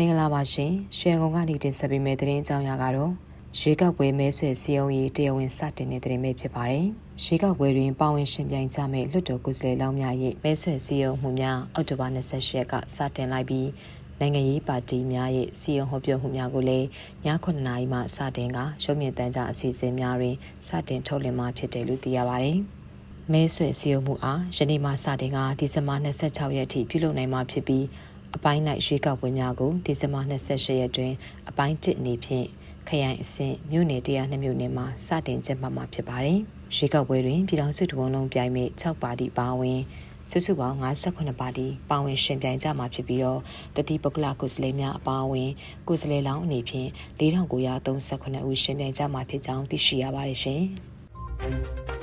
မင်္ဂလာပါရှင်ရွှေကုံကနေတင်ဆက်ပေးမယ့်သတင်းအကြောင်းအရာကတော့ရွေးကောက်ပွဲမဲဆွယ်စည်းရုံးရေးတရားဝင်စတင်တဲ့သတင်းပဲဖြစ်ပါတယ်ရွေးကောက်ပွဲတွင်ပါဝင်ရှင်ပြိုင်ကြမယ့်လွှတ်တော်ကိုယ်စားလှယ်လောင်းများ၏မဲဆွယ်စည်းရုံးမှုများအောက်တိုဘာ28ရက်ကစတင်လိုက်ပြီးနိုင်ငံရေးပါတီများ၏စီယုံဟောပြောမှုများကိုလည်းည9:00နာရီမှစတင်ကရုံးမြင့်တန်းကြအစီအစဉ်များတွင်စတင်ထုတ်လွှင့်မှာဖြစ်တယ်လို့သိရပါတယ်။မဲဆွယ်စည်းရုံးမှုအားယနေ့မှစတင်ကဒီဇင်ဘာ26ရက်အထိပြုလုပ်နိုင်မှာဖြစ်ပြီး အပိုင်း၌ရွေးကောက်ပွဲများကိုဒီဇင်ဘာ28ရက်တွင် အပိုင်း1အနေဖြင့်ခရိုင်အဆင့်မြို့နယ်တရားနှစ်မြို့နယ်မှာစတင်ကျင်းပမှာဖြစ်ပါတယ်။ရွေးကောက်ပွဲတွင်ပြည်ထောင်စုတဝန်လုံးပြိုင်မဲ့6ပါတီပါဝင်စုစုပေါင်း58ပါတီပါဝင်ရှင်ပြိုင်ကြမှာဖြစ်ပြီးတော့တတိပုဂ္ဂလကိုယ်စားလှယ်များအပါအဝင်ကိုယ်စားလှယ်လောင်းအနေဖြင့်4938ဦးရှင်ပြိုင်ကြမှာဖြစ်ကြောင်းသိရှိရပါတယ်ရှင်။